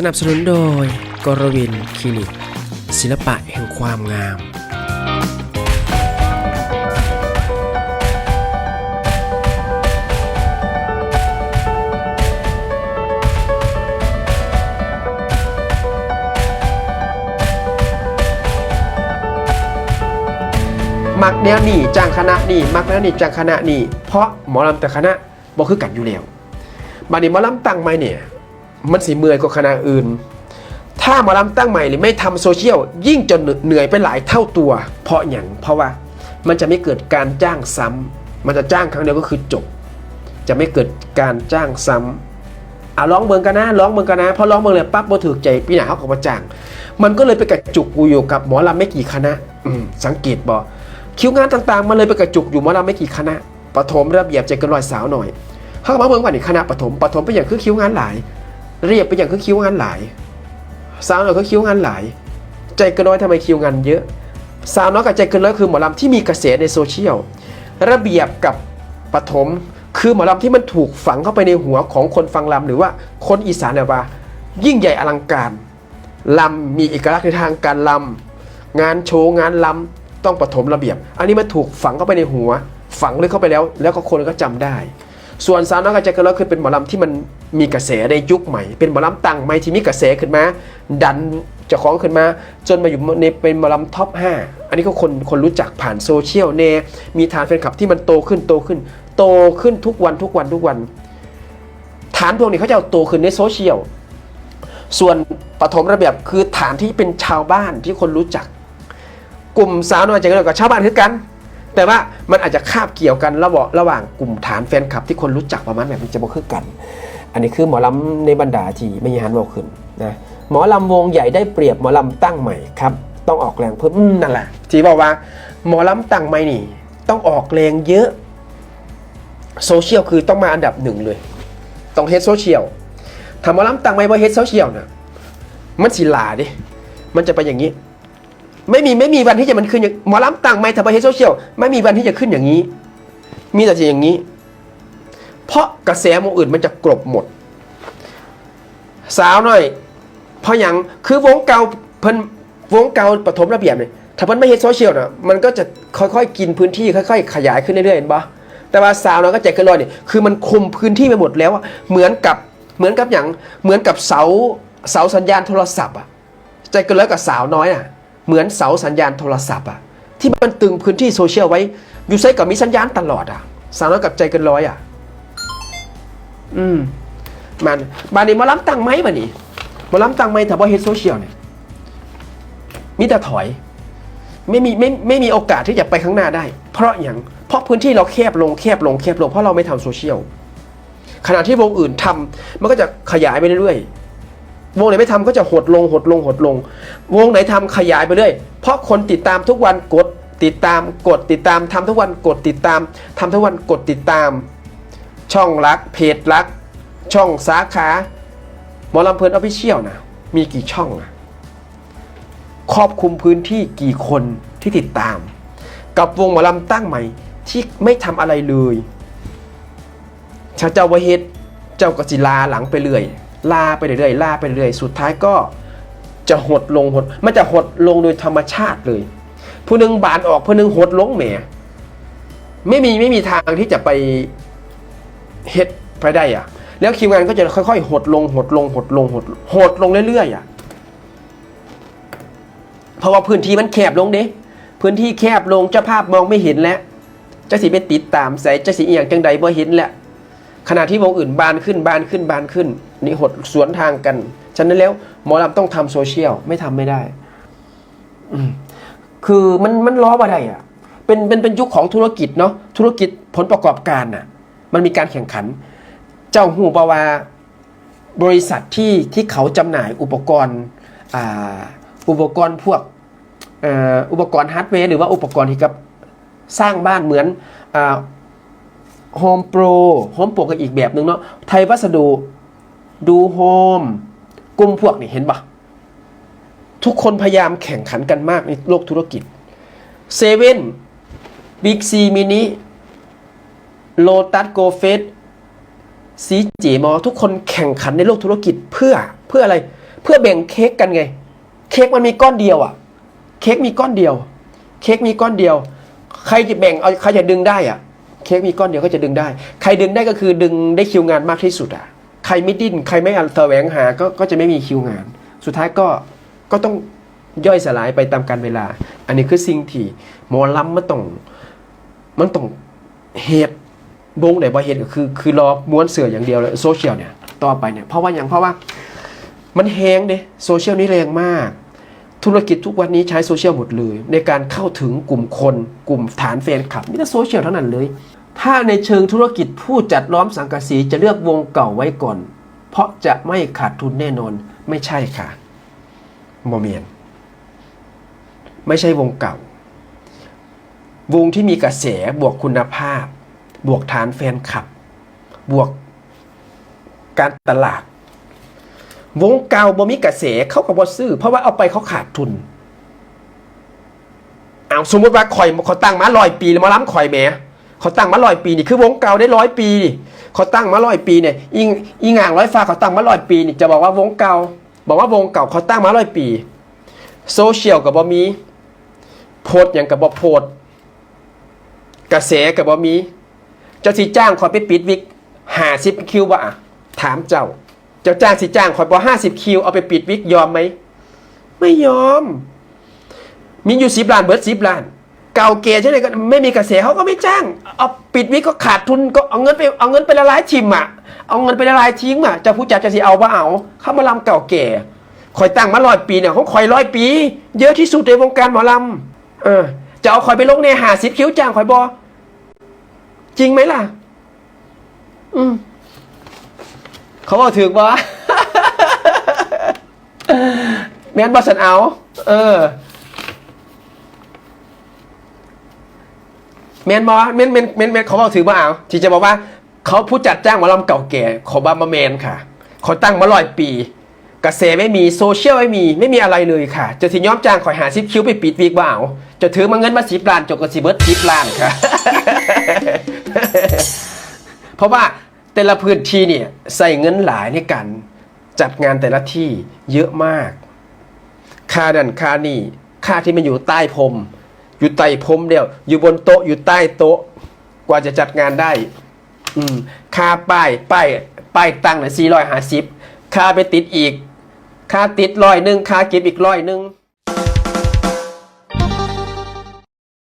สนับสนุนโดยกรวินคลินิก ศิลปะแห่งความงาม มักแนวนี่จ้างคณะนี่มักแนวนี่จ้างคณะนี่เพราะหมอลำแต่คณะบ่คือกันอยู่แล้วบัดนี้หมอลำตั้งใหม่เนี่ย มันสิเมื่อยกว่าคณะอื่น ถ้าหมอลำตั้งใหม่หรือไม่ทำโซเชียลยิ่งจนเหนื่อยไปหลายเท่าตัว เพราะอย่างเพราะว่ามันจะไม่เกิดการจ้างซ้ำมันจะจ้างครั้งเดียวก็คือจบ จะไม่เกิดการจ้างซ้ำอะร้องเมืองกันนะร้องเมืองกันนะพอร้องเมืองเลยปั๊บบ่ถือใจปีหนาเขาก็มาจ้าง มันก็เลยไปกระจุกกูอยู่กับหมอลำไม่กี่คณะสังเกตบ่คิวงานต่างๆ มันเลยไปกระจุกอยู่หมอลำไม่กี่คณะปฐมระเบียบใจกันรอยสาวหน่อยเขาก็มาเมืองว่านี่คณะปฐมปฐมเป็นอย่างคือคิวงานหลาย เรียบเป็นอย่างคือคิวงานหลายสาวน้อยก็คิวงานหลาย ใจเกันน้อยทำไมคิวงานเยอะ สาวน้อยกับใจเกันน้อยคือหมอลำที่มีกระแสในโซเชียลระเบียบกับปฐมคือหมอลำที่มันถูกฝังเข้าไปในหัวของคนฟังลำหรือว่าคนอีสานเนี่ยว่า ยิ่งใหญ่อลังการลำมีเอกลักษณ์ในทางการลำงานโชว์งานลำต้องปฐมระเบียบ อันนี้มันถูกฝังเข้าไปในหัว ฝังลึกเข้าไปแล้ว แล้วก็คนก็จำได้ ส่วนสาวน้อยกับใจเกันน้อยคือเป็นหมอลำที่มันมีกระแสในยุคใหม่ เป็นหมอลำตังใหม่ที่มีกระแสขึ้นมา ดันเจ้าของขึ้นมา จนมาอยู่ในเป็นหมอลำท็อป 5 อันนี้ก็คนคนรู้จักผ่านโซเชียลเนมีฐานแฟนคลับที่มันโตขึ้นโตขึ้น โตขึ้นทุกวันทุกวันทุกวัน ฐานพวกนี้เขาจะเอาโตขึ้นในโซเชียลส่วนปฐมระเบียบคือฐานที่เป็นชาวบ้านที่คนรู้จัก กลุ่มสาวน้อยใจกันน้อยกับชาวบ้านคือกัน แต่ว่ามันอาจจะคาบเกี่ยวกันระหว่างระหว่างกลุ่มฐานแฟนคลับที่คนรู้จักประมาณแบบนี้จะบ่คือกัน อันนี้คือหมอลำในบรรดาที่ไม่ยานบอกขึ้นนะหมอลำวงใหญ่ได้เปรียบหมอลำตั้งใหม่ครับต้องออกแรงเพิ่มนั่นแหละที่บอกว่าหมอลำตั้งใหม่นี่ ต้องออกแรงเยอะโซเชียลคือต้องมาอันดับหนึ่งเลย ต้องเฮดโซเชียลถ้าหมอลำตั้งใหม่ว่าเฮดโซเชียลนะมันสิลาดิมันจะไปอย่างนี้ ไม่มีไม่มีวันที่จะมันขึ้นอย่างหมอลำต่างไม่ทำไปเฮดโซเชียลไม่มีวันที่จะขึ้นอย่างนี้ มีแต่จะอย่างนี้ เพราะกระแสวงอื่นมันจะกลบหมด สาวหน่อย เพราะอย่างคือวงเก่าเพิ่นวงเก่าปฐมระเบียบเนี่ยถ้าเพิ่นไม่เฮดโซเชียลนะมันก็จะค่อยๆ กินพื้นที่ค่อย ๆ ขยายขึ้นเรื่อยๆเห็นปะแต่ว่าสาวน้อยก็ใจเกันลอยเนี่ยคือมันคุมพื้นที่ไปหมดแล้วอะเหมือนกับเหมือนกับอย่างเหมือนกับเสาเสาสัญญาณโทรศัพท์อะใจเกันร้อยกับสาวน้อยอะ เหมือนเสาสัญญาณโทรศัพท์อะที่มันตึงพื้นที่โซเชียลไว้ อยู่ไซกับมีสัญญาณตลอดอะสาวน้อยกับใจเกันร้อยอะอืมมันบานนี้มาล้ำตังไหมบานี้มาล้ำตังไหมแต่ว่าเฮดโซเชียลเนี่ยมีแต่ถอย ไม่มีไม่ไม่มีโอกาสที่จะไปข้างหน้าได้ เพราะอย่างเพราะพื้นที่เราแคบลงแคบลงแคบลงเพราะเราไม่ทำโซเชียลขณะที่วงอื่นทำมันก็จะขยายไปเรื่อยๆ วงไหนไม่ทำก็จะหดลงหดลงหดลง วงไหนทำขยายไปเรื่อยเพราะคนติดตามทุกวันกดติดตามกดติดตามทำทุกวันกดติดตามทำทุกวันกดติดตาม ช่องรักเพจรัก ช่องสาขาหมอลำเพลินออฟฟิเชียลนะมีกี่ช่องอะครอบคลุมพื้นที่กี่คนที่ติดตาม กับวงหมอลำตั้งใหม่ ที่ไม่ทำอะไรเลยชาเจ้าวเฮ็ดเจ้ากสิลาหลังไปเรื่อย ลาไปเรื่อยๆลาไปเรื่อยๆสุดท้ายก็จะหดลงหดมันจะหดลงโดยธรรมชาติเลย ผู้หนึงบานออกผู้หนึงหดลงแหมไม่มีไม่มีทางที่จะไปเฮ็ดไปได้อะแล้วคิวงานก็จะค่อยๆ หดลงหดลงหดลงหดหดลงเรื่อยๆอะเพราะว่าพื้นที่มันแคบลงเด้พื้นที่แคบลงเจ้าภาพมองไม่เห็นแล้วจะสิไปติดตามใส่จะสิอียงจังใดบ่เห็นแหล้วขณะที่วงอื่นบานขึ้นบานขึ้นบานขึ้น นี่หดสวนทางกัน ฉะนั้นแล้วหมอลำต้องทำโซเชียลไม่ทำไม่ได้คือมันมันล้อมาได้อะเป็นเป็นเป็นยุคของธุรกิจเนาะธุรกิจผลประกอบการน่ะ มันมีการแข่งขัน เจ้าหูปาวาบริษัทที่ที่เขาจำหน่ายอุปกรณ์อ่าอุปกรณ์พวกอ่ออุปกรณ์ฮาร์ดแวร์หรือว่าอุปกรณ์ที่กับสร้างบ้านเหมือนอ่าโฮมโปรโฮมโปรก็อีกแบบหนึ่งเนาะไทยวัสดุ ดูโฮมกลุ่มพวกนี่เห็นปะทุกคนพยายามแข่งขันกันมากในโลกธุรกิจเซเว่นบิ๊กซีมินิโลตัสโกเฟสซีจีมอทุกคนแข่งขันในโลกธุรกิจเพื่อเพื่ออะไร เพื่อแบ่งเค้กกันไง เค้กมันมีก้อนเดียวอะ เค้กมีก้อนเดียว เค้กมีก้อนเดียว ใครจะแบ่งเอาใครจะดึงได้อะ เค้กมีก้อนเดียวก็จะดึงได้ ใครดึงได้ก็คือดึงได้คิวงานมากที่สุดอะ ใครไม่ดิ้นใครไม่อันแสวงหาก็ก็จะไม่มีคิวงาน สุดท้ายก็ก็ต้องย่อยสลายไปตามกาลเวลา อันนี้คือสิ่งที่หมอลำมันต้องมันต้องเหตุวงไหนบ่เหตุก็คือ คือรอม้วนเสืออย่างเดียวเลยโซเชียลเนี่ยต่อไปเนี่ยเพราะว่าอย่างเพราะว่ามันแฮงเด้โซเชียลนี่แรงมาก ธุรกิจทุกวันนี้ใช้โซเชียลหมดเลย ในการเข้าถึงกลุ่มคน กลุ่มฐานแฟนคลับมีแต่โซเชียลเท่านั้นเลย ถ้าในเชิงธุรกิจผู้จัดล้อมสังกะสีจะเลือกวงเก่าไว้ก่อน เพราะจะไม่ขาดทุนแน่นอนไม่ใช่ค่ะโมเมียน ไม่ใช่วงเก่า วงที่มีกระแสบวกคุณภาพ บวกฐานแฟนคลับ บวกการตลาด วงเก่าบ่มีกระแสเขาก็บ่ซื้อ เพราะว่าเอาไปเขาขาดทุนเอาสมมติว่าข่อยเขาตั้งมาร้อยปีแล้วมาล้ำข่อยแหม เขาตั้งมาร้อยปีนี่คือวงเก่าได้ร้อยปีนี่เขาตั้งมาร้อยปีเนี่ยอิงอิงอ่างร้อยฟ้าเขาตั้งมาร้อยปีนี่จะบอกว่าวงเก่าบอกว่าวงเก่าเขาตั้งมาร้อยปีโซเชียลกับบ่มีโพสต์อย่างกับบ่โพสต์กระแสกับบ่มีเจ้าสิจ้างคอยไปปิดวิกหาสิบคิวบ่ะถามเจ้า เจ้าจ้างสิจ้างคอยบ่ห้าสิบคิวเอาไปปิดวิกยอมไหมไม่ยอม มีอยู่สิบล้านเบิร์ดสิบล้าน เก่าเกใช่ไหมก็ไม่มีกระแสเขาก็ไม่จ้าง เอาปิดวิกก็ขาดทุนก็เอาเงินไปเอาเงินไปละลายทิมอะเอาเงินไปละลายทิ้งอะเจะผู้จัดจะสิเอาว่าเอาเข้ามาลำเก่าแก่คอยตั้งมาร้อยปีเนี่ยเขาคอยร้อยปี เยอะที่สุดในวงการหมอลำเออจะเอาคอยไปลงในหาสิบคิวจ้างคอยบอจริงไหมล่ะ อืมเขาบอกถึงว่าแมนบอสันเอา เออ แมนบอแมนแมนแมนแมนเขาบอกถึงว่าเอาที่จะบอกว่าเขาผู้จัดจ้างหมาลำเก่าแก่ขอบามาแมนค่ะเขาตั้งมาร้อยปีกระแสไม่มีโซเชียลไม่มีไม่มีอะไรเลยค่ะ จะสิย้อมจ้างขอยหาซิปคิ้วไปปิดวีกบ่าวจะถือมาเงินมาสิบล้านจกกระสิเบิร์ดสิบล้านค่ะ เพราะว่าแต่ละพื้นที่เนี่ยใส่เงินหลายในการจัดงานแต่ละที่เยอะมาก ค่าดันค่านี่ค่าที่มันอยู่ใต้พรม อยู่ใต้พรมเดียว อยู่บนโต๊ะอยู่ใต้โต๊ะ กว่าจะจัดงานได้ อืมค่าป้ายป้ายป้ายตั้งเนี่ยสี่ร้อยห้าสิบค่าไปติดอีก ค่าติดร้อยหนึ่งค่าเก็บอีกร้อยหนึ่ง